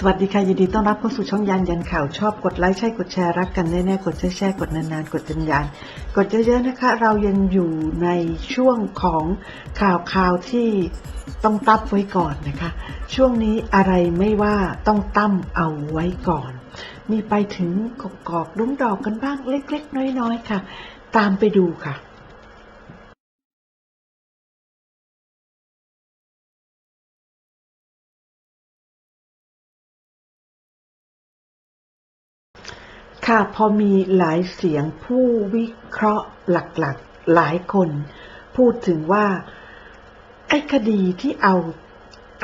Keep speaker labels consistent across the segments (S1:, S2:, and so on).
S1: สวัสดีค่ะ ยินดีต้อนรับเข้าสู่ช่องยานยันข่าวชอบกดไลค์ใช่กดแชร์รักกันแน่ๆกดแชร์แชร์กดนานๆ กดจนยานกดเยอะๆนะคะ เรายังอยู่ในช่วงของข่าวข่าวที่ต้องตั้บไว้ก่อนนะคะ ช่วงนี้อะไรไม่ว่าต้องตั้มเอาไว้ก่อน มีไปถึงกกอกลุ้มดอกกันบ้างเล็กๆ น้อยๆค่ะ ตามไปดูค่ะ ค่ะพอมีหลายเสียงผู้วิเคราะห์หลักๆ หลายคน พูดถึงว่า ไอ้คดีที่เอา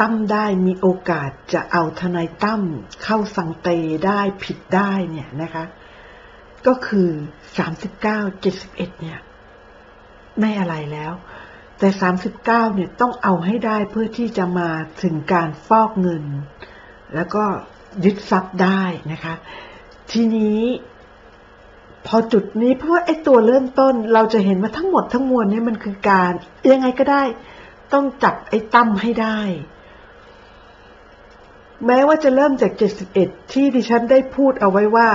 S1: ตั้มได้มีโอกาสจะเอาทนายตั้มเข้าสังเตได้ผิดได้เนี่ยนะคะ ก็คือ39 71เนี่ย ไม่อะไรแล้ว แต่39เนี่ยต้องเอาให้ได้เพื่อที่จะมาถึงการฟอกเงิน แล้วก็ยึดทรัพย์ได้นะคะ ทีนี้ พอจุดนี้เพราะว่าไอ้ตัวเริ่มต้น เราจะเห็นว่าทั้งหมดทั้งมวลเนี่ยมันคือการ ยังไงก็ได้ ต้องจับไอ้ตั้มให้ได้ แม้ว่าจะเริ่มจาก 71 ที่ดิฉันได้พูดเอาไว้ว่า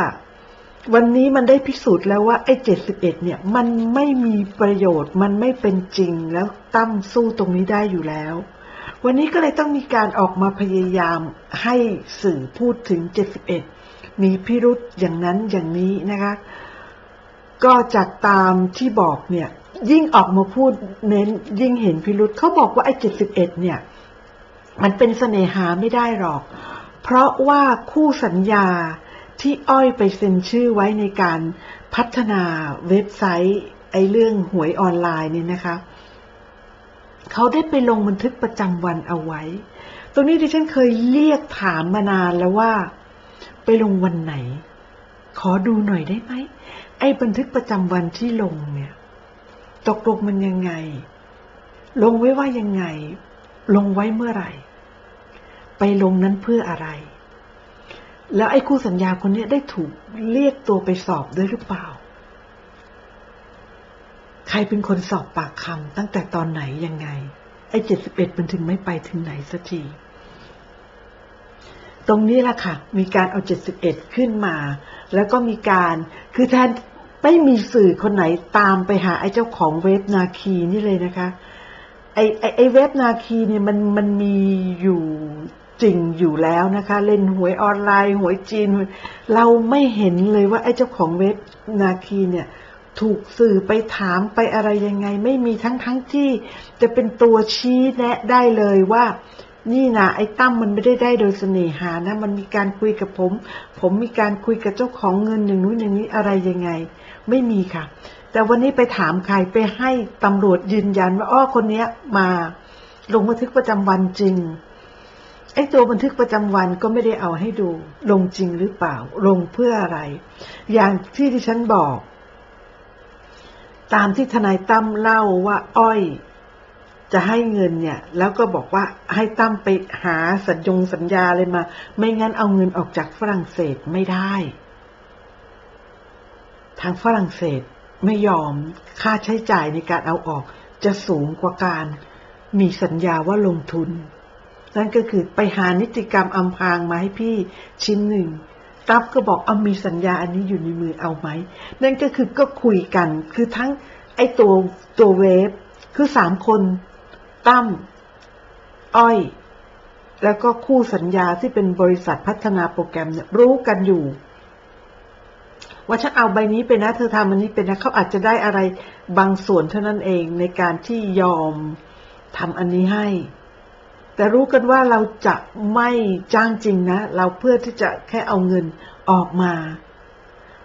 S1: วันนี้มันได้พิสูจน์แล้วว่าไอ้ 71 เนี่ย มันไม่มีประโยชน์ มันไม่เป็นจริงแล้วตั้มสู้ตรงนี้ได้อยู่แล้ววันนี้ก็เลยต้องมีการออกมาพยายามให้สื่อพูดถึง 71 มีพิรุษอย่างนั้นอย่างนี้นะคะ ก็จากตามที่บอกเนี่ย ยิ่งออกมาพูดเน้นยิ่งเห็นพิรุษเขาบอกว่าไอ้71เนี่ย มันเป็นเสน่หาไม่ได้หรอก เพราะว่าคู่สัญญาที่อ้อยไปเซ็นชื่อไว้ในการพัฒนาเว็บไซต์ไอ้เรื่องหวยออนไลน์เนี่ยนะคะเขาได้ไปลงบันทึกประจำวันเอาไว้ ตรงนี้ดิฉันเคยเรียกถามมานานแล้วว่า ไปลงวันไหน ขอดูหน่อยได้ไหม ไอ้บันทึกประจำวันที่ลงเนี่ย ตกลงมันยังไง ลงไว้ว่ายังไง ลงไว้เมื่อไหร่ ไปลงนั้นเพื่ออะไร แล้วไอ้คู่สัญญาคนนี้ได้ถูกเรียกตัวไปสอบด้วยหรือเปล่า ใครเป็นคนสอบปากคำตั้งแต่ตอนไหนยังไง ไอ้เจ็ดสิบเอ็ดมันถึงไม่ไปถึงไหนสักที ตรงนี้แหละค่ะ มีการเอา 71 ขึ้นมา แล้วก็มีการคือแทนไม่มีสื่อคนไหนตามไปหาไอ้เจ้าของเว็บนาคีนี่เลยนะคะ ไอ้ไอ้ไอ้เว็บนาคีเนี่ยมันมันมีอยู่จริงอยู่แล้วนะคะ เล่นหวยออนไลน์หวยจีน เราไม่เห็นเลยว่าไอ้เจ้าของเว็บนาคีเนี่ยถูกสื่อไปถามไปอะไรยังไง ไม่มีทั้งทั้งที่จะเป็นตัวชี้แนะได้เลยว่า นี่นะไอ้ตั้มมันไม่ได้ได้โดยเสน่หานะ มันมีการคุยกับผม ผมมีการคุยกับเจ้าของเงินอย่างนู้นอย่างนี้อะไรยังไง ไม่มีค่ะ แต่วันนี้ไปถามใครไปให้ตำรวจยืนยันว่าอ้อคนเนี้ยมาลงบันทึกประจำวันจริงไอ้ตัวบันทึกประจำวันก็ไม่ได้เอาให้ดู ลงจริงหรือเปล่า ลงเพื่ออะไร อย่างที่ที่ฉันบอก ตามที่ทนายตั้มเล่าว่าอ้อย จะให้เงินเนี่ย แล้วก็บอกว่าให้ตั้มไปหาสัญญงสัญญาอะไรมา ไม่งั้นเอาเงินออกจากฝรั่งเศสไม่ได้ ทางฝรั่งเศสไม่ยอมค่าใช้จ่ายในการเอาออก จะสูงกว่าการ มีสัญญาว่าลงทุน นั่นก็คือไปหานิติกรรมอำพรางมาให้พี่ชิ้นหนึ่งตับก็บอกเอามีสัญญาอันนี้อยู่ในมือเอาไหม นั่นก็คือก็คุยกัน คือทั้งไอ้ตัวตัวเวฟคือสามคน ตั้ม อ้อย แล้วก็คู่สัญญาที่เป็นบริษัทพัฒนาโปรแกรมเนี่ยรู้กันอยู่ ว่าฉันเอาใบนี้ไปนะ เธอทำอันนี้เป็นนะเขาอาจจะได้อะไรบางส่วนเท่านั้นเองในการที่ยอมทำอันนี้ให้ แต่รู้กันว่าเราจะไม่จ้างจริงนะ เราเพื่อที่จะแค่เอาเงินออกมา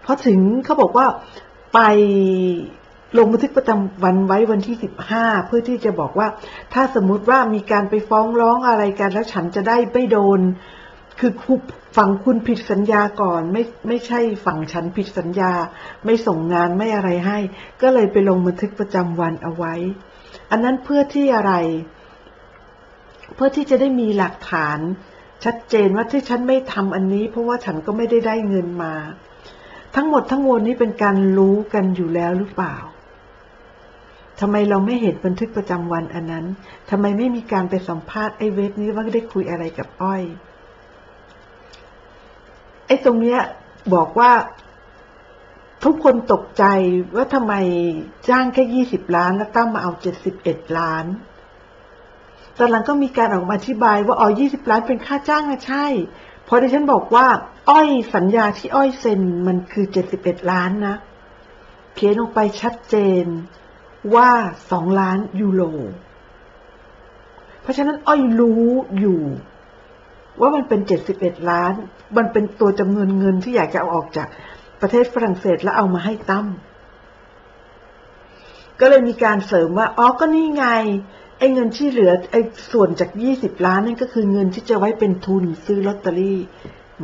S1: เพอถึงเขาบอกว่าไป ลงบันทึกประจำวันไว้วันที่สิบห้าเพื่อที่จะบอกว่า ถ้าสมมุติว่ามีการไปฟ้องร้องอะไรกันแล้วฉันจะได้ไม่โดน คือคุฝั่งคุณผิดสัญญาก่อน ไม่ไม่ใช่ฝั่งฉันผิดสัญญา ไม่ส่งงานไม่อะไรให้ ก็เลยไปลงบันทึกประจำวันเอาไว้ อันนั้นเพื่อที่อะไร เพื่อที่จะได้มีหลักฐาน ชัดเจนว่าที่ฉันไม่ทำอันนี้ เพราะว่าฉันก็ไม่ได้ได้เงินมาทั้งหมดทั้งมวลนี้เป็นการรู้กันอยู่แล้วหรือเปล่า ทำไมเราไม่เห็นบันทึกประจำวันอันนั้นทำไมไม่มีการไปสัมภาษณ์ไอ้เวฟนี้ว่าได้คุยอะไรกับอ้อย ไอตรงเนี้ยบอกว่า ทุกคนตกใจว่าทำไมจ้างแค่ยี่สิบล้าน แล้วตั้มมาเอาเจ็ดสิบเอ็ดล้าน ตอนหลังก็มีการออกมาอธิบายว่าอ๋อยี่สิบล้านเป็นค่าจ้างนะใช่เพราะดิฉันบอกว่า อ้อยสัญญาที่อ้อยเซ็นมันคือเจ็ดสิบเอ็ดล้านนะ เขียนลงไปชัดเจน ว่าสองล้านยูโร เพราะฉะนั้นอ้อยรู้อยู่ ว่ามันเป็นเจ็ดสิบเอ็ดล้าน มันเป็นตัวจำนวนเงินที่อยากจะเอาออกจากประเทศฝรั่งเศสแล้วเอามาให้ตั้มก็เลยมีการเสริมว่า อ๋อ ก็นี่ไง ไอ้เงินที่เหลือ ไอ้ส่วนจากยี่สิบล้านนั่นก็คือเงินที่จะไว้เป็นทุนซื้อลอตเตอรี่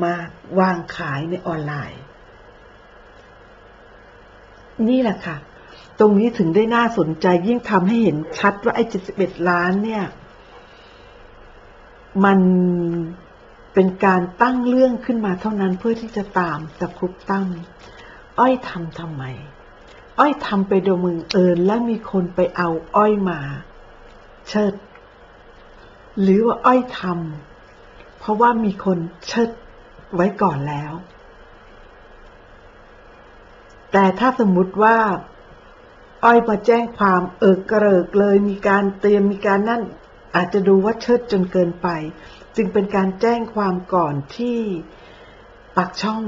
S1: มาวางขายในออนไลน์ นี่แหละค่ะ ตรงนี้ถึงได้น่าสนใจยิ่งทำให้เห็นชัดว่าไอ้เจ็ดสิบเอ็ดล้านเนี่ย มันเป็นการตั้งเรื่องขึ้นมาเท่านั้นเพื่อที่จะตามตะครุบตั้มอ้อยทำทำไม อ้อยทำไปโดยมึงเอิญและมีคนไปเอาอ้อยมา เชิด หรือว่าอ้อยทำเพราะว่ามีคนเชิดไว้ก่อนแล้ว แต่ถ้าสมมุติว่า อ้อยมาแจ้งความเอิกกระเริกเลยมีการเตรียมมีการนั่น อาจจะดูว่าเชิดจนเกินไป จึงเป็นการแจ้งความก่อนที่ปักช่อง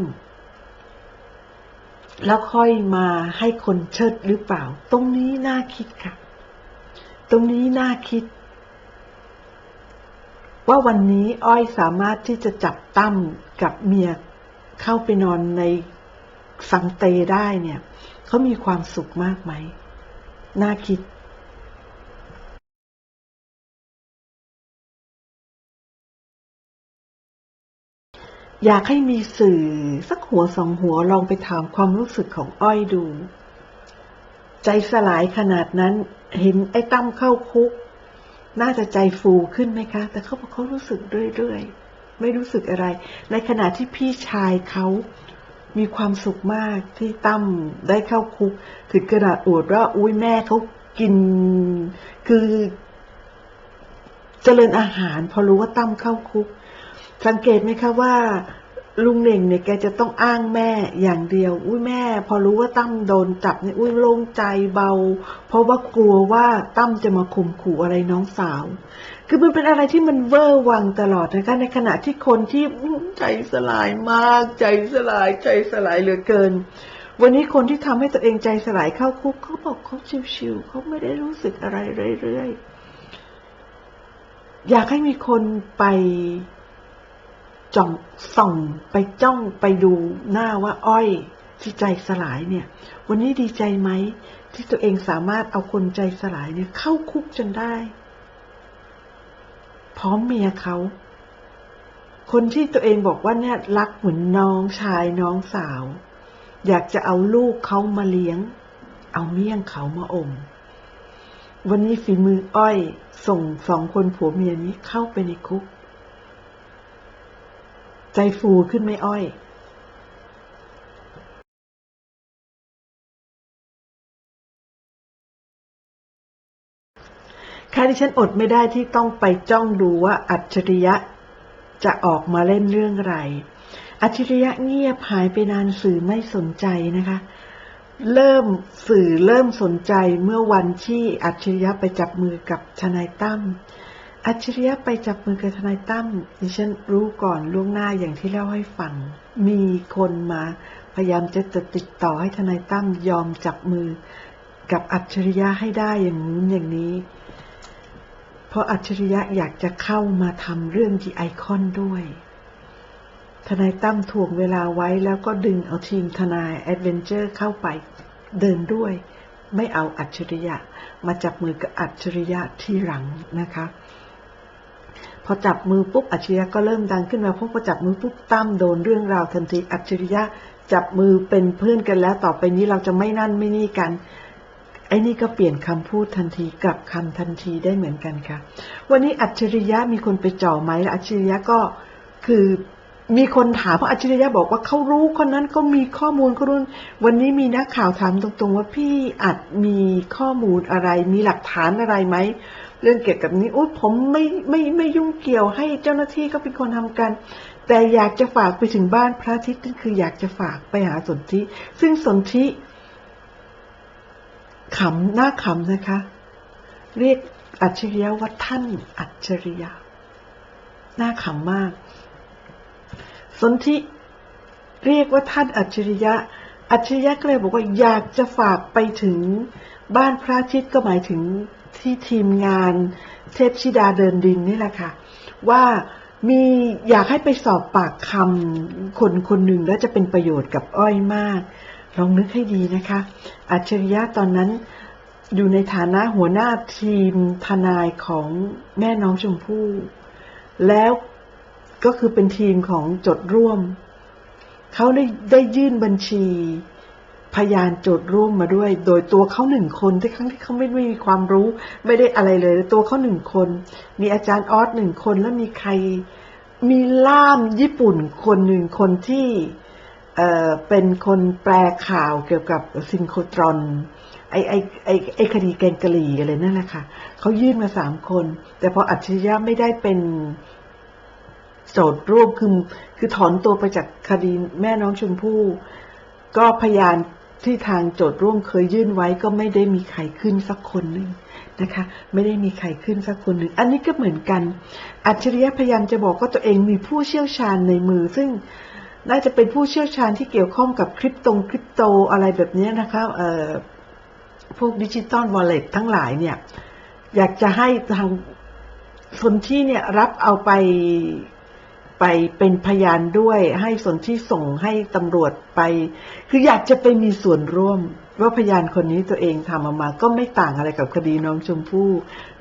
S1: แล้วค่อยมาให้คนเชิดหรือเปล่า ตรงนี้น่าคิดค่ะ ตรงนี้น่าคิด ว่าวันนี้อ้อยสามารถที่จะจับตั้มกับเมียเข้าไปนอนในสังเตได้เนี่ยเขามีความสุขมากไหม น่าคิดอยากให้มีสื่อสักหัวสองหัวลองไปถามความรู้สึกของอ้อยดู ใจสลายขนาดนั้น เห็นไอ้ตั้มเข้าคุก น่าจะใจฟูขึ้นไหมคะ แต่เขาบอกเขารู้สึกเรื่อยๆ ไม่รู้สึกอะไร ในขณะที่พี่ชายเขา มีความสุขมากที่ตั้มได้เข้าคุก ถึงกระดาษอวดว่าอุ้ยแม่เขากิน คือเจริญอาหาร พอรู้ว่าตั้มเข้าคุก สังเกตไหมคะว่า ลุงเน่งเนี่ยแกจะต้องอ้างแม่อย่างเดียว อุ้ยแม่ พอรู้ว่าตั้มโดนจับเนี่ยอุ้ยโล่งใจเบา เพราะว่ากลัวว่าตั้มจะมาข่มขู่อะไรน้องสาว คือมันเป็นอะไรที่มันเวอร์วังตลอดนะคะในขณะที่คนที่ใจสลายมาก ใจสลายใจสลายเหลือเกิน วันนี้คนที่ทำให้ตัวเองใจสลายเข้าคุกเขาบอกเขาชิวๆเขาไม่ได้รู้สึกอะไรเรื่อยๆอยากให้มีคนไป จ้องส่องไปจ้องไปดูหน้าว่าอ้อยที่ใจสลายเนี่ย วันนี้ดีใจไหม ที่ตัวเองสามารถเอาคนใจสลายเนี่ยเข้าคุกจนได้ พร้อมเมียเขา คนที่ตัวเองบอกว่าเนี่ยรักเหมือนน้องชายน้องสาว อยากจะเอาลูกเขามาเลี้ยง เอาเมี่ยงเขามาอมวันนี้ฝีมืออ้อย ส่งสองคนผัวเมียนี้เข้าไปในคุก ใจฟูขึ้นไม่อ้อยค่ะที่ฉันอดไม่ได้ที่ต้องไปจ้องดูว่าอัจฉริยะจะออกมาเล่นเรื่องไร อัจฉริยะเงียบหายไปนานสื่อไม่สนใจนะคะ เริ่มสื่อเริ่มสนใจเมื่อวันที่อัจฉริยะไปจับมือกับทนายตั้ม อัจฉริยะไปจับมือกับทนายตั้มดิฉันรู้ก่อนล่วงหน้าอย่างที่เล่าให้ฟัง มีคนมาพยายามจะติดต่อให้ทนายตั้มยอมจับมือ กับอัจฉริยะให้ได้อย่างนู้นอย่างนี้ เพราะอัจฉริยะอยากจะเข้ามาทำเรื่องดีไอคอนด้วย ทนายตั้มถ่วงเวลาไว้แล้วก็ดึงเอาทีมทนายแอดเวนเจอร์เข้าไปเดินด้วย ไม่เอาอัจฉริยะ มาจับมือกับอัจฉริยะที่หลังนะคะ พอจับมือปุ๊บอัจฉริยะก็เริ่มดังขึ้นมาเพราะพอจับมือปุ๊บตั้มโดนเรื่องราวทันทีอัจฉริยะจับมือเป็นเพื่อนกันแล้วต่อไปนี้เราจะไม่นั่นไม่นี่กันไอ้นี่ก็เปลี่ยนคำพูดทันทีกลับคำทันทีได้เหมือนกันค่ะ วันนี้อัจฉริยะมีคนไปจ่อไหมและอัจฉริยะก็คือมีคนถามเพราะอัจฉริยะบอกว่าเขารู้คนนั้นก็มีข้อมูลเขารู้วันนี้มีนักข่าวถามตรงๆ ว่าพี่อัดมีข้อมูลอะไร มีหลักฐานอะไรไหม เรื่องเกี่ยวกับนี้อุ้ยผมไม่ไม่ไม่ยุ่งเกี่ยวให้เจ้าหน้าที่ก็เป็นคนทำกัน แต่อยากจะฝากไปถึงบ้านพระอาทิตย์นั่นคืออยากจะฝากไปหาสนธิซึ่งสนธิขำหน้าขำนะคะ เรียกอัจฉริยะว่าท่านอัจฉริยะน่าขำมาก สนธิเรียกว่าท่านอัจฉริยะ อัจฉริยะก็เลยบอกว่าอยากจะฝากไปถึงบ้านพระอาทิตย์ก็หมายถึงที่ทีมงานเทพชิดาเดินดินนี่แหละค่ะ ว่ามีอยากให้ไปสอบปากคำคนคนหนึ่งแล้วจะเป็นประโยชน์กับอ้อยมาก ลองนึกให้ดีนะคะ อัจฉริยะตอนนั้นอยู่ในฐานะหัวหน้าทีมทนายของแม่น้องชมพู่ แล้วก็คือเป็นทีมของจดร่วม เขาได้ได้ยื่นบัญชี พยานโจทย์ร่วมมาด้วย โดยตัวเขาหนึ่งคนที่ครั้งที่เขาไม่ไม่มีความรู้ ไม่ได้อะไรเลย ตัวเขาหนึ่งคน มีอาจารย์ออสหนึ่งคนแล้วมีใคร มีล่ามญี่ปุ่นคนหนึ่งคนที่เอ่อเป็นคนแปลข่าวเกี่ยวกับซินโครตรอนไอไอไอไอคดีแกงกะหรี่อะไรนั่นแหละค่ะเขายื่นมาสามคน แต่พออัจฉริยะไม่ได้เป็น โจทย์ร่วมคือคือถอนตัวไปจากคดีแม่น้องชมพู่ ก็พยานที่ทางโจทย์ร่วมเคยยื่นไว้ก็ไม่ได้มีใครขึ้นสักคนหนึ่งนะคะ ไม่ได้มีใครขึ้นสักคนหนึ่ง อันนี้ก็เหมือนกัน อัจฉริยะพยายามจะบอกว่าตัวเองมีผู้เชี่ยวชาญในมือ ซึ่งน่าจะเป็นผู้เชี่ยวชาญที่เกี่ยวข้องกับคริปตงคริปโตอะไรแบบนี้นะคะเอ่อพวกดิจิตอลวอลเล็ตทั้งหลายเนี่ย อยากจะให้ทางคนที่เนี่ยรับเอาไป ไปเป็นพยานด้วย ให้สนที่ส่งให้ตำรวจไป คืออยากจะไปมีส่วนร่วม ว่าพยานคนนี้ตัวเองทำออกมา ก็ไม่ต่างอะไรกับคดีน้องชมพู่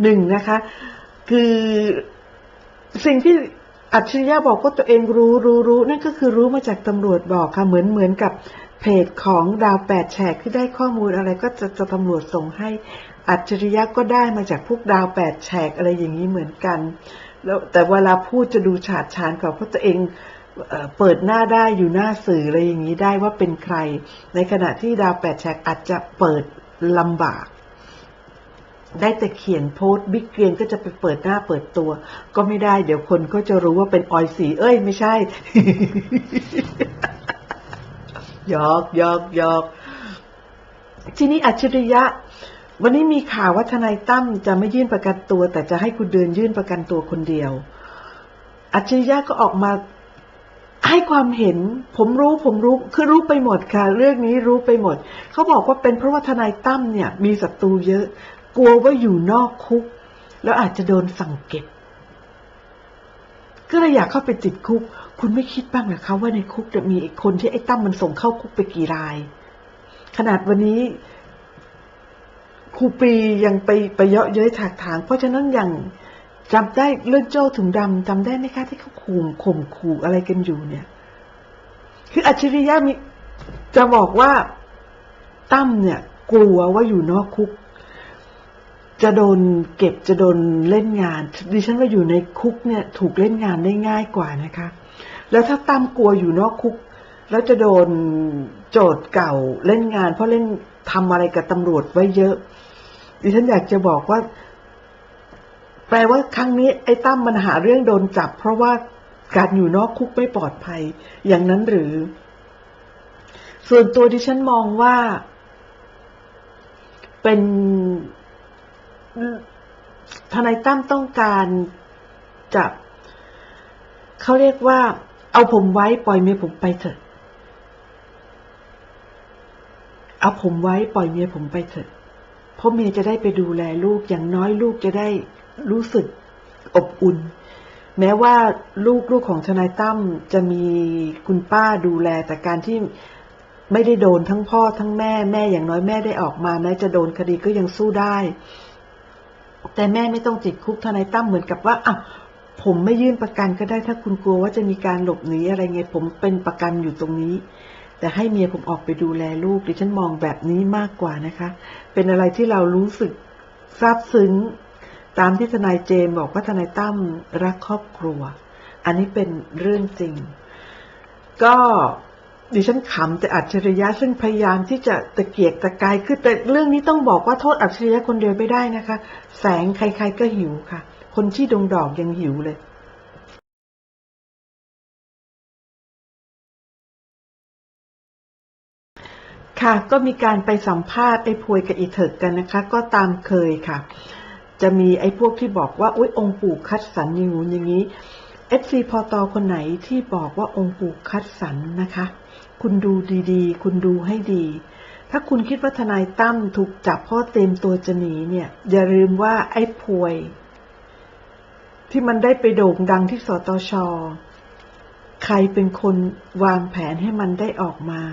S1: หนึ่งนะคะ คือสิ่งที่อัจฉริยะบอกว่าตัวเองรู้รู้รู้นั่นก็คือรู้มาจากตำรวจบอกค่ะเหมือนเหมือนกับเพจของดาวแปดแฉกที่ได้ข้อมูลอะไรก็จะจะตำรวจส่งให้อัจฉริยะก็ได้มาจากพวกดาวแปดแฉกอะไรอย่างนี้เหมือนกัน แล้วแต่เวลาพูดจะดูฉาดฉานกว่าเพราะตัวเองเปิดหน้าได้อยู่หน้าสื่ออะไรอย่างนี้ได้ว่าเป็นใคร ในขณะที่ดาวแปดแฉกอาจจะเปิดลำบาก ได้แต่เขียนโพสต์บิ๊กเกรียนก็จะไปเปิดหน้าเปิดตัว ก็ไม่ได้เดี๋ยวคนก็จะรู้ว่าเป็นออยสี เอ้ย ไม่ใช่ยอกยอกยอกทีนี้อัจฉริยะ วันนี้มีข่าวว่าทนายตั้มจะไม่ยื่นประกันตัว แต่จะให้คุณเดินยื่นประกันตัวคนเดียว อัจฉริยะก็ออกมาให้ความเห็น ผมรู้ผมรู้คือรู้ไปหมดค่ะ เรื่องนี้รู้ไปหมด เขาบอกว่าเป็นเพราะว่าทนายตั้มเนี่ย มีศัตรูเยอะ กลัวว่าอยู่นอกคุก แล้วอาจจะโดนสั่งเก็บ ก็เลยอยากเข้าไปติดคุก คุณไม่คิดบ้างเหรอคะว่าในคุกจะมีไอ้คนที่ไอ้ตั้มมันส่งเข้าคุกไปกี่ราย ขนาดวันนี้ ครูปียังไปไปเยาะเย้ยถากถาง เพราะฉะนั้นอย่างจำได้เรื่องโจ้ถุงดำจำได้ไหมคะที่เขาขู่ข่มขู่อะไรกันอยู่เนี่ย คืออัจฉริยะมีจะบอกว่าตั้มเนี่ย กลัวว่าอยู่นอกคุก จะโดนเก็บจะโดนเล่นงาน ดิฉันว่าอยู่ในคุกเนี่ย ถูกเล่นงานได้ง่ายกว่านะคะ แล้วถ้าตั้มกลัวอยู่นอกคุก แล้วจะโดนโจทย์เก่าเล่นงาน เพราะเล่นทำอะไรกับตำรวจไว้เยอะ ดิฉันอยากจะบอกว่า แปลว่าครั้งนี้ไอ้ตั้มมันหาเรื่องโดนจับ เพราะว่าการอยู่นอกคุกไม่ปลอดภัย อย่างนั้นหรือ ส่วนตัวดิฉันมองว่า เป็นทนายตั้มต้องการจะเขาเรียกว่า เอาผมไว้ปล่อยเมียผมไปเถอะ เอาผมไว้ปล่อยเมียผมไปเถอะ เพราะเมียจะได้ไปดูแลลูกอย่างน้อยลูกจะได้รู้สึกอบอุ่น แม้ว่าลูกลูกของทนายตั้มจะมีคุณป้าดูแล แต่การที่ไม่ได้โดนทั้งพ่อทั้งแม่แม่อย่างน้อยแม่ได้ออกมาแม้จะโดนคดีก็ยังสู้ได้ แต่แม่ไม่ต้องติดคุกทนายตั้มเหมือนกับว่าอะผมไม่ยื่นประกันก็ได้ถ้าคุณกลัวว่าจะมีการหลบหนีอะไรไงผมเป็นประกันอยู่ตรงนี้ แต่ให้เมียผมออกไปดูแลลูกดิฉันมองแบบนี้มากกว่านะคะ เป็นอะไรที่เรารู้สึกซาบซึ้ง ตามที่ทนายเจมส์บอกว่าทนายตั้มรักครอบครัว อันนี้เป็นเรื่องจริง ก็ดิฉันขำแต่อัจฉริยะซึ่งพยายามที่จะตะเกียกตะกายคือแต่เรื่องนี้ต้องบอกว่าโทษอัจฉริยะคนเดียวไม่ได้นะคะ แสงใครๆก็หิวค่ะ คนที่ดงดอกยังหิวเลย ค่ะ ก็มีการไปสัมภาษณ์ไอ้พวยกับอีเถิกกันนะคะ ก็ตามเคยค่ะ จะมีไอ้พวกที่บอกว่าอุ้ยองค์ปู่คัดสรรอย่างงู้นอย่างนี้เอฟซีพอตอคนไหนที่บอกว่าองค์ปู่คัดสรรนะคะ คุณดูดีๆ คุณดูให้ดี ถ้าคุณคิดว่าทนายตั้มถูกจับเพราะเต็มตัวจะหนีเนี่ย อย่าลืมว่าไอ้พวย ที่มันได้ไปโด่งดังที่สตชใครเป็นคนวางแผนให้มันได้ออกมา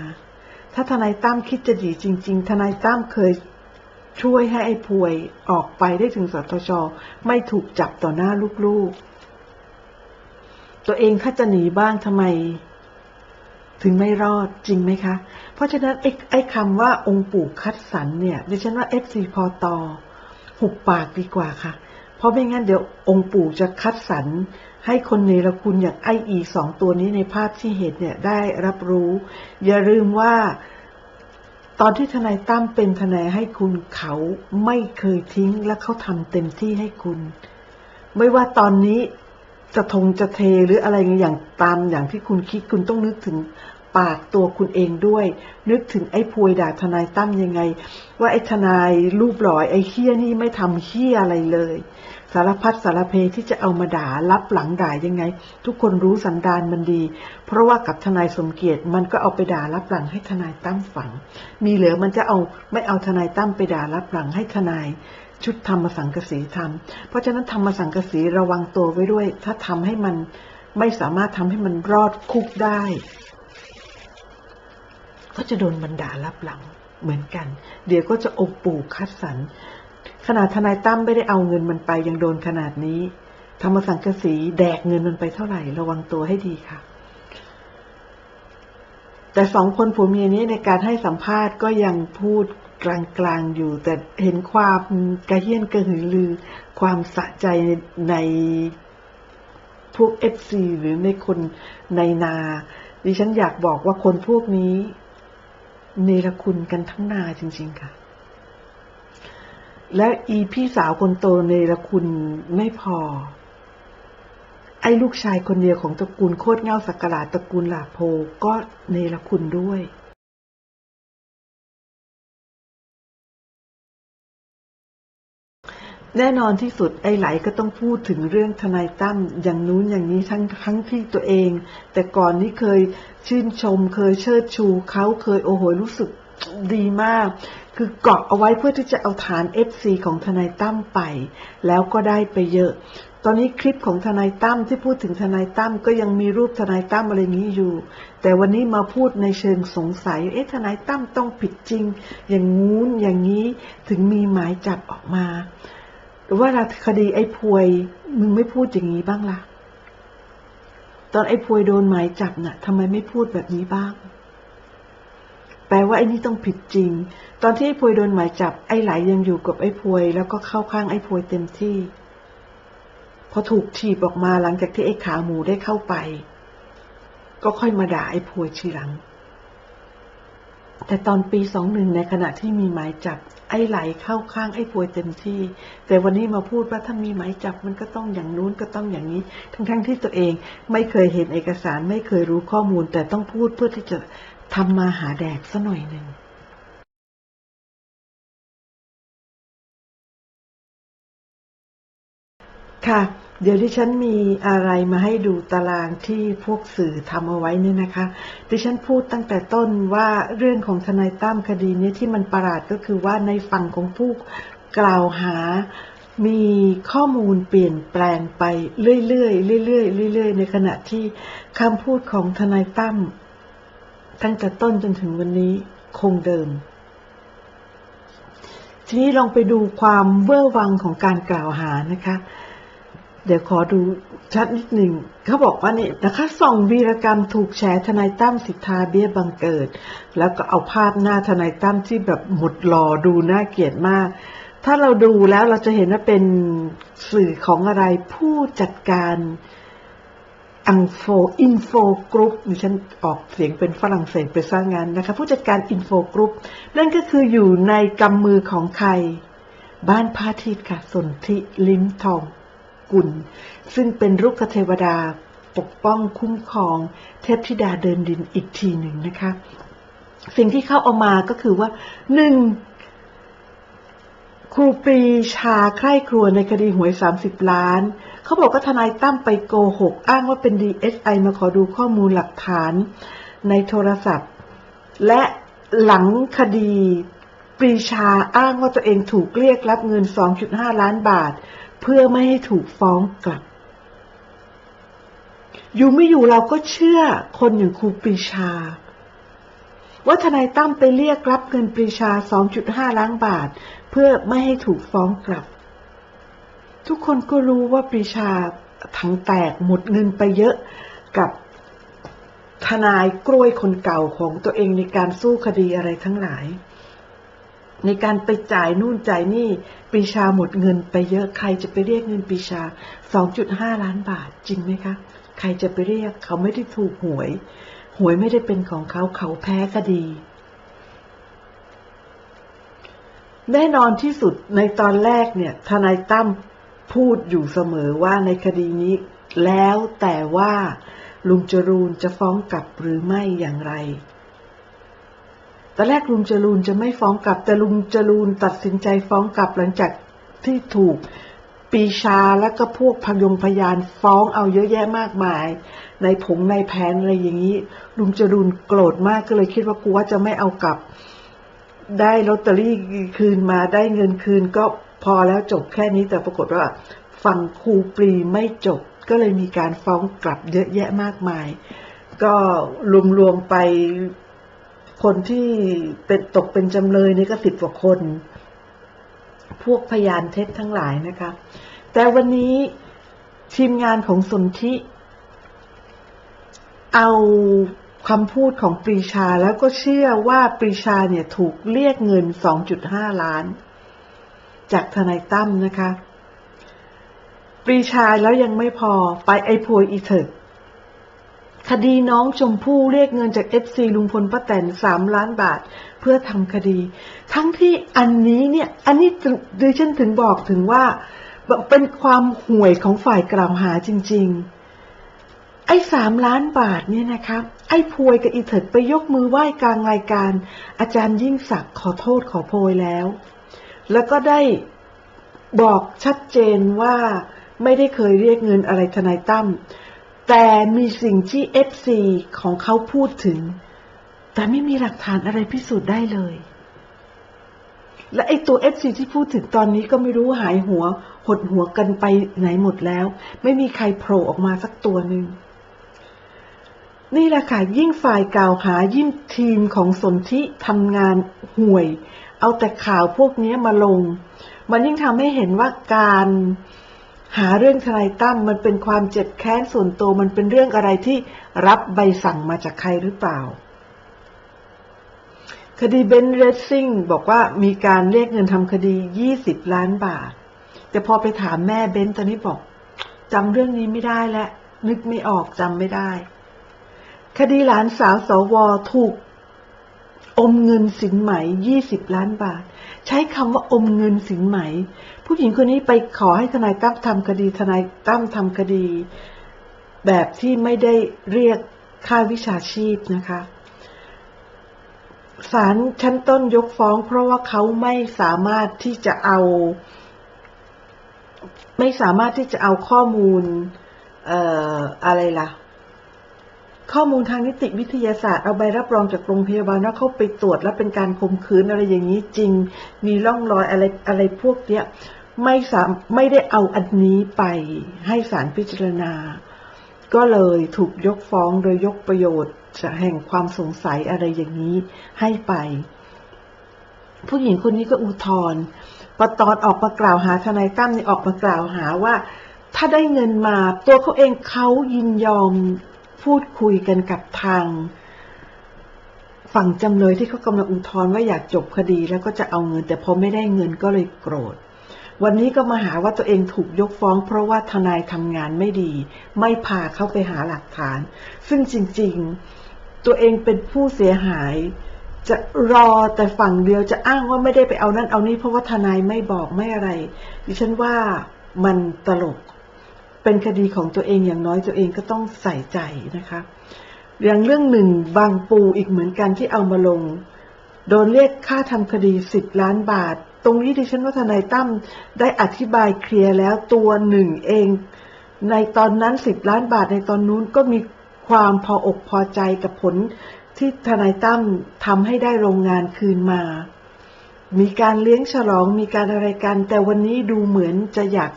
S1: ถ้าทนายตั้มคิดจะดีจริง ๆ ทนายตั้มเคยช่วยให้ไอ้พวยออกไปได้ถึงสตชไม่ถูกจับต่อหน้าลูกๆ ตัวเองถ้าจะหนีบ้างทำไม ถึงไม่รอดจริงไหมคะ เพราะฉะนั้นไอ้ไอคำว่าองค์ปู่คัดสรรเนี่ยดิฉันว่าเอฟซีพอตอหุบปากดีกว่าค่ะ เพราะไม่งั้นเดี๋ยวองค์ปู่จะคัดสรร ให้คนเนรคุณอย่างไออีสองตัวนี้ในภาพที่เห็นเนี่ยได้รับรู้ อย่าลืมว่า ตอนที่ทนายตั้มเป็นทนายให้คุณเขาไม่เคยทิ้งและเขาทำเต็มที่ให้คุณ ไม่ว่าตอนนี้จะทงจะเทหรืออะไรอย่างตามอย่างที่คุณคิดคุณต้องนึกถึงปากตัวคุณเองด้วย นึกถึงไอ้พวยด่าทนายตั้มยังไง ว่าไอ้ทนายรูปหล่อไอ้เฮี้ยนี่ไม่ทำเฮี้ยอะไรเลย สารพัดสารเพที่จะเอามาด่ารับหลังด่ายังไง ทุกคนรู้สันดานมันดี เพราะว่ากับทนายสมเกียรติมันก็เอาไปด่ารับหลังให้ทนายตั้มฝัง มีเหลือมันจะเอาไม่เอาทนายตั้มไปด่ารับหลังให้ทนายชุดธรรมสังกสีทำเพราะฉะนั้นธรรมสังกสีระวังตัวไว้ด้วย ถ้าทำให้มันไม่สามารถทำให้มันรอดคุกได้ ก็จะโดนบันดารับหลังเหมือนกัน เดี๋ยวก็จะอบปู่คัดสรร ขนาดทนายตั้มไม่ได้เอาเงินมันไปยังโดนขนาดนี้ธรรมสังกสีแดกเงินมันไปเท่าไหร่ระวังตัวให้ดีค่ะ แต่สองคนผัวเมียนี้ในการให้สัมภาษณ์ก็ยังพูดกลางๆอยู่ แต่เห็นความกระเฮี้ยนกระหือรือ ความสะใจในพวกเอฟซีหรือในคนในนา ดิฉันอยากบอกว่าคนพวกนี้ เนรคุณกันทั้งนาจริง ๆ ค่ะ และอีพี่สาวคนโตเนรคุณไม่พอ ไอ้ลูกชายคนเดียวของตระกูลโคตรเง่าสักการะตระกูลหลาโพก็เนรคุณด้วยแน่นอนที่สุดไอ้ไหลก็ต้องพูดถึงเรื่องทนายตั้มอย่างนู้นอย่างนี้ทั้งทั้งที่ตัวเอง แต่ก่อนนี้เคยชื่นชมเคยเชิดชูเขาเคยโอ้โหรู้สึก ดีมาก คือเกาะเอาไว้เพื่อที่จะเอาฐาน FC ของทนายตั้มไป แล้วก็ได้ไปเยอะ ตอนนี้คลิปของทนายตั้มที่พูดถึงทนายตั้มก็ยังมีรูปทนายตั้มอะไรนี้อยู่ แต่วันนี้มาพูดในเชิงสงสัย เอ๊ะทนายตั้มต้องผิดจริง อย่างงู้นอย่างนี้ถึงมีหมายจับออกมาหรือว่าคดีไอ้พวยมึงไม่พูดอย่างนี้บ้างล่ะ ตอนไอ้พวยโดนหมายจับน่ะทำไมไม่พูดแบบนี้บ้าง แปลว่าไอ้นี่ต้องผิดจริง ตอนที่ไอ้พวยโดนหมายจับไอ้ไหลยังอยู่กับไอ้พวย แล้วก็เข้าข้างไอ้พวยเต็มที่ พอถูกถีบออกมาหลังจากที่ไอ้ขาหมูได้เข้าไป ก็ค่อยมาด่าไอ้พวยทีหลัง แต่ตอนปีสองหนึ่งในขณะที่มีหมายจับ ไอ้ไหลเข้าข้างไอ้พวยเต็มที่ แต่วันนี้มาพูดว่าถ้ามีหมายจับมันก็ต้องอย่างนู้นก็ต้องอย่างนี้ ทั้งๆทที่ตัวเองไม่เคยเห็นเอกสารไม่เคยรู้ข้อมูล แต่ต้องพูดเพื่อที่จะ ทำมาหาแดกซะหน่อยหนึ่งค่ะ เดี๋ยวดิฉันมีอะไรมาให้ดูตารางที่พวกสื่อทำเอาไว้นี่นะคะ ดิฉันพูดตั้งแต่ต้นว่าเรื่องของทนายตั้มคดีนี้ที่มันประหลาดก็คือว่าในฝั่งของผู้กล่าวหา มีข้อมูลเปลี่ยนแปลงไปเรื่อยๆเรื่อยๆเรื่อยๆในขณะที่คำพูดของทนายตั้ม ตั้งแต่ต้นจนถึงวันนี้คงเดิม ทีนี้ลองไปดูความเวอร์วังของการกล่าวหานะคะ เดี๋ยวขอดูชัดนิดหนึ่งเขาบอกว่านี่นะคะส่องวีรกรรมถูกแฉทนายตั้มสิทธาเบี้ยบังเกิด แล้วก็เอาภาพหน้าทนายตั้มที่แบบหมดหล่อดูน่าเกลียดมาก ถ้าเราดูแล้วเราจะเห็นว่าเป็นสื่อของอะไรผู้จัดการ อังโฟอินโฟกรุ๊ปดิฉันออกเสียงเป็นฝรั่งเศสไปสร้างงานนะคะผู้จัดการอินโฟกรุ๊ปนั่นก็คืออยู่ในกำมือของใคร บ้านพาทิตค่ะสนธิลิ้มทองกุลซึ่งเป็นรุกขเทวดาปกป้องคุ้มครอง เทพธิดาเดินดินอีกทีหนึ่งนะคะ สิ่งที่เขาเอามาก็คือว่าหนึ่ง รูปรีชาใคร่ครัวในคดีหวย 30 ล้าน เขาบอกว่าทนายตั้มไปโกหก อ้างว่าเป็น DSI มาขอดูข้อมูลหลักฐานในโทรศัพท์ และหลังคดีปรีชาอ้างว่าตัวเองถูกเรียกรับเงิน 2.5 ล้านบาท เพื่อไม่ให้ถูกฟ้องกลับ อยู่ไม่อยู่เราก็เชื่อคนอย่างครูปรีชา ว่าทนายตั้มไปเรียกรับเงินปรีชา 2.5 ล้านบาท เพื่อไม่ให้ถูกฟ้องกลับ ทุกคนก็รู้ว่าปรีชาถังแตกหมดเงินไปเยอะกับทนายกล้วยคนเก่าของตัวเองในการสู้คดีอะไรทั้งหลาย ในการไปจ่ายนู่นจ่ายนี่ปรีชาหมดเงินไปเยอะใครจะไปเรียกเงินปรีชา 2.5 ล้านบาทจริงไหมคะ ใครจะไปเรียกเขาไม่ได้ถูกหวย หวยไม่ได้เป็นของเขาเขาแพ้คดี แน่นอนที่สุดในตอนแรกเนี่ย ทนายตั้มพูดอยู่เสมอว่าในคดีนี้ แล้วแต่ว่าลุงจรูนจะฟ้องกลับหรือไม่อย่างไรตอนแรกลุงจรูนจะไม่ฟ้องกลับแต่ลุงจรูนตัดสินใจฟ้องกลับหลังจากที่ถูก ปีชาและก็พวกพยงพยานฟ้องเอาเยอะแยะมากมาย ในผงในแผนอะไรอย่างนี้ ลุงจรูนโกรธมากก็เลยคิดว่ากูว่าจะไม่เอากลับ ได้ลอตเตอรี่คืนมาได้เงินคืนก็พอแล้วจบแค่นี้แต่ปรากฏว่าฝั่งครูปรีไม่จบ ก็เลยมีการฟ้องกลับเยอะแยะมากมาย ก็รวมๆไปคนที่เป็นตกเป็นจำเลยนี่ก็สิบกว่าคน พวกพยานเท็จทั้งหลายนะคะ แต่วันนี้ทีมงานของสนธิเอาคำพูดของปรีชาแล้วก็เชื่อว่าปรีชาเนี่ยถูกเรียกเงิน 2.5 ล้าน จากทนายตั้มนะคะ ปรีชาแล้วยังไม่พอไปไอโพยอีเถิก คดีน้องชมพู่เรียกเงินจากเอฟซีลุงพลป้าแตนสามล้านบาท เพื่อทำคดี ทั้งที่อันนี้เนี่ย อันนี้ดิฉันถึงบอกถึงว่า เป็นความห่วยของฝ่ายกล่าวหาจริง ๆ ไอ้สามล้านบาทเนี่ยนะครับ ไอ้พวยกับอีเถิดไปยกมือไหว้กลางรายการ อาจารย์ยิ่งศักดิ์ขอโทษขอโพยแล้ว แล้วก็ได้บอกชัดเจนว่าไม่ได้เคยเรียกเงินอะไรทนายตั้ม แต่มีสิ่งที่เอฟซีของเขาพูดถึง แต่ไม่มีหลักฐานอะไรพิสูจน์ได้เลย และไอตัวเอฟซีที่พูดถึงตอนนี้ก็ไม่รู้หายหัว หดหัวกันไปไหนหมดแล้ว ไม่มีใครโผล่ออกมาสักตัวหนึ่งนี่แหละค่ะยิ่งฝ่ายกล่าวหายิ่งทีมของสนธิทำงานห่วย เอาแต่ข่าวพวกนี้มาลง มันยิ่งทำให้เห็นว่าการ หาเรื่องทนายตั้มมันเป็นความเจ็บแค้นส่วนตัวมันเป็นเรื่องอะไรที่รับใบสั่งมาจากใครหรือเปล่า คดีเบนเรสซิ่งบอกว่ามีการเรียกเงินทำคดี 20 ล้านบาท แต่พอไปถามแม่เบนตอนนี้บอกจำเรื่องนี้ไม่ได้แล้วนึกไม่ออกจำไม่ได้ คดีหลานสาวสวถูก อมเงินสินไหม 20 ล้านบาท ใช้คำว่าอมเงินสินไหม ผู้หญิงคนนี้ไปขอให้ทนายตั้มทำคดี ทนายตั้มทำคดี แบบที่ไม่ได้เรียกค่าวิชาชีพนะคะศาลชั้นต้นยกฟ้อง เพราะว่าเขาไม่สามารถที่จะเอา ไม่สามารถที่จะเอาข้อมูลเอ่ออะไรล่ะ ข้อมูลทางนิติวิทยาศาสตร์เอาใบรับรองจากโรงพยาบาลว่าเขาไปตรวจแล้วเป็นการข่มขืนอะไรอย่างนี้จริง มีร่องรอยอะไรอะไรพวกเนี้ย ไม่สามไม่ได้เอาอันนี้ไปให้ศาลพิจารณา ก็เลยถูกยกฟ้องโดยยกประโยชน์แห่งความสงสัยอะไรอย่างนี้ให้ไป ผู้หญิงคนนี้ก็อุทธรณ์พอตอนออกมากล่าวหาทนายตั้มนี่ออกมากล่าวหาว่า ถ้าได้เงินมาตัวเขาเองเขายินยอมพูดคุยกันกับทาง ฝั่งจำเลยที่เขากำลังอุทธรณ์ว่าอยากจบคดีแล้วก็จะเอาเงิน แต่พอไม่ได้เงินก็เลยโกรธ วันนี้ก็มาหาว่าตัวเองถูกยกฟ้อง เพราะว่าทนายทำงานไม่ดี ไม่พาเข้าไปหาหลักฐาน ซึ่งจริงๆ ตัวเองเป็นผู้เสียหาย จะรอแต่ฝั่งเดียวจะอ้างว่าไม่ได้ไปเอานั่นเอานี่เพราะว่าทนายไม่บอกไม่อะไร ดิฉันว่ามันตลก เป็นคดีของตัวเองอย่างน้อยตัวเองก็ต้องใส่ใจนะคะอย่างเรื่องหนึ่งบางปูอีกเหมือนกันที่เอามาลง โดนเรียกค่าทำคดีสิบล้านบาท ตรงนี้ดิฉันว่าทนายตั้มได้อธิบายเคลียร์แล้วตัวหนึ่งเอง ในตอนนั้นสิบล้านบาทในตอนนู้นก็มีความพออกพอใจกับผลที่ทนายตั้มทำให้ได้โรงงานคืนมา มีการเลี้ยงฉลองมีการอะไรกัน แต่วันนี้ดูเหมือนจะอยาก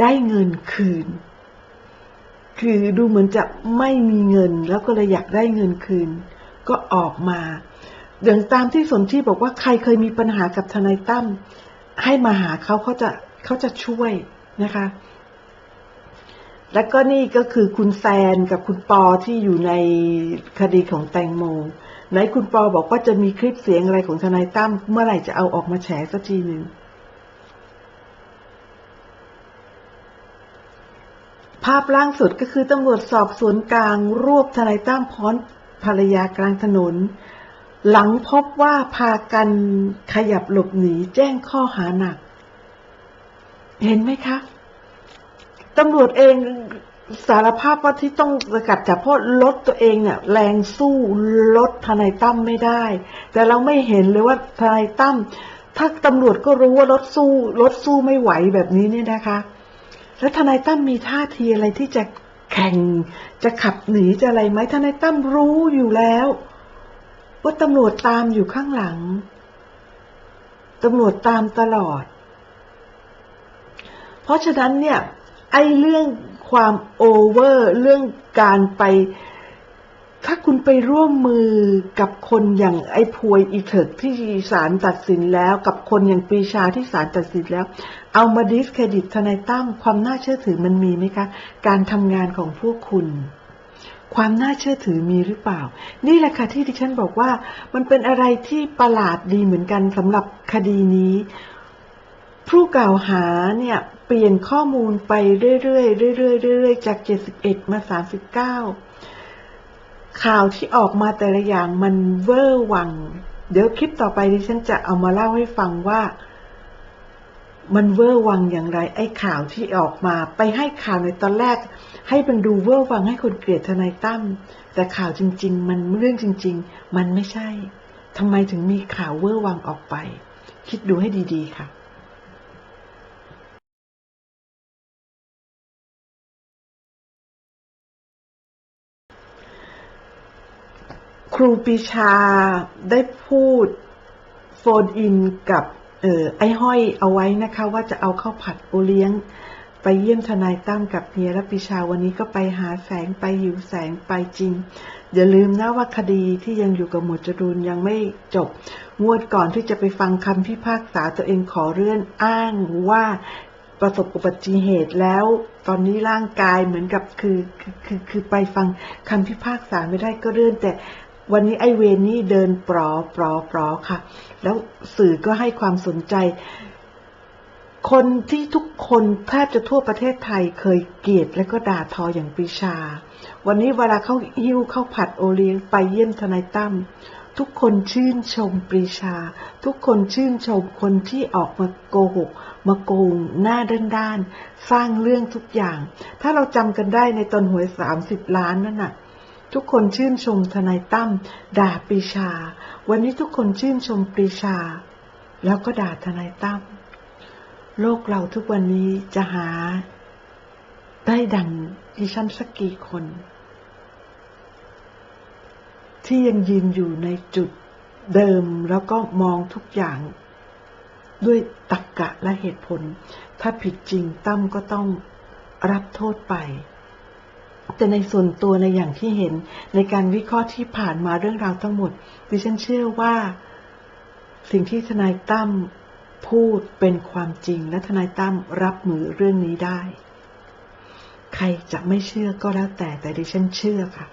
S1: ได้เงินคืน คือดูเหมือนจะไม่มีเงินแล้วก็เลยอยากได้เงินคืน ก็ออกมา อย่างตามที่สนที่บอกว่าใครเคยมีปัญหากับทนายตั้มให้มาหาเขาเขาจะเขาจะช่วยนะคะ แล้วก็นี่ก็คือคุณแซนกับคุณปอที่อยู่ในคดีของแตงโมไหนคุณปอบอกว่าจะมีคลิปเสียงอะไรของทนายตั้มเมื่อไหร่จะเอาออกมาแฉสักทีหนึ่งภาพล่างสุดก็คือตำรวจสอบสวนกลาง รวบทนายตั้มพร้อมภรรยากลางถนน หลังพบว่าพากันขยับหลบหนีแจ้งข้อหาหนัก เห็นไหมคะตำรวจเองสารภาพว่าที่ต้องสกัดจับเพราะรถตัวเองเนี่ยแรงสู้รถทนายตั้มไม่ได้ แต่เราไม่เห็นเลยว่าทนายตั้มถ้าตำรวจก็รู้ว่ารถสู้รถสู้ไม่ไหวแบบนี้เนี่ยนะคะ แล้วทนายตั้มมีท่าทีอะไรที่จะแข่งจะขับหนีจะอะไรไหมทนายตั้มรู้อยู่แล้ว ว่าตำรวจตามอยู่ข้างหลัง ตำรวจตามตลอด เพราะฉะนั้นเนี่ยไอ้เรื่องความโอเวอร์เรื่องการไป ถ้าคุณไปร่วมมือกับคนอย่างไอ้พวยอีเถิกที่ศาลตัดสินแล้ว กับคนอย่างปีชาที่ศาลตัดสินแล้ว เอามาดิสเครดิตทนายตั้มความน่าเชื่อถือมันมีไหมคะ การทำงานของพวกคุณ ความน่าเชื่อถือมีหรือเปล่า นี่แหละค่ะที่ดิฉันบอกว่า มันเป็นอะไรที่ประหลาดดีเหมือนกันสำหรับคดีนี้ ผู้กล่าวหาเนี่ยเปลี่ยนข้อมูลไปเรื่อยๆเรื่อยๆเรื่อยๆจาก 71 มา 39 ข่าวที่ออกมาแต่ละอย่างมันเวอร์วัง เดี๋ยวคลิปต่อไปดิฉันจะเอามาเล่าให้ฟังว่า มันเวอร์วังอย่างไร ไอ้ข่าวที่ออกมาไปให้ข่าวในตอนแรก ให้มันดูเวอร์วังให้คนเกลียดทนายตั้มแต่ข่าวจริง ๆ มันเรื่องจริง ๆ มันไม่ใช่ทำไมถึงมีข่าวเวอร์วังออกไป คิดดูให้ดีๆ ค่ะครูปีชาได้พูดโฟนอินกับออไอ้ห้อยเอาไว้นะคะ ว่าจะเอาเข้าผัดโอเลี้ยง ไปเยี่ยมทนายตั้มกับเฮียและปีชาวันนี้ก็ไปหาแสงไปหิวแสงไปจริง อย่าลืมนะว่าคดีที่ยังอยู่กับหมวดจรูนยังไม่จบ งวดก่อนที่จะไปฟังคำพิพากษาตัวเองขอเลื่อนอ้างว่าประสบอุบัติเหตุแล้ว ตอนนี้ร่างกายเหมือนกับคือคือคือคือไปฟังคำพิพากษาไม่ได้ก็เลื่อนแต่วันนี้ไอเวรนี่เดินปลอปลอปลอค่ะ แล้วสื่อก็ให้ความสนใจ คนที่ทุกคนแทบจะทั่วประเทศไทยเคยเกลียดและก็ด่าทออย่างปรีชา วันนี้เวลาเขาหิ้วเข้าผัดโอเลี้ยงไปเยี่ยมทนายตั้มทุกคนชื่นชมปรีชา ทุกคนชื่นชมคนที่ออกมาโกหก มาโกงหน้าด้านๆ สร้างเรื่องทุกอย่าง ถ้าเราจำกันได้ในตอนหวยสามสิบล้านนั่นน่ะ ทุกคนชื่นชมทนายตั้มด่าปรีชา วันนี้ทุกคนชื่นชมปรีชา แล้วก็ด่าทนายตั้ม โลกเราทุกวันนี้จะหา ได้ดังดิฉันสักกี่คน ที่ยังยืนอยู่ในจุดเดิมแล้วก็มองทุกอย่างด้วยตรรกกะและเหตุผล ถ้าผิดจริงตั้มก็ต้องรับโทษไป แต่ในส่วนตัวในอย่างที่เห็นในการวิเคราะห์ที่ผ่านมาเรื่องราวทั้งหมด ดิฉันเชื่อว่า สิ่งที่ทนายตั้ม พูดเป็นความจริงและทนายตั้มรับมือเรื่องนี้ได้ ใครจะไม่เชื่อก็แล้วแต่แต่ดิฉันเชื่อค่ะ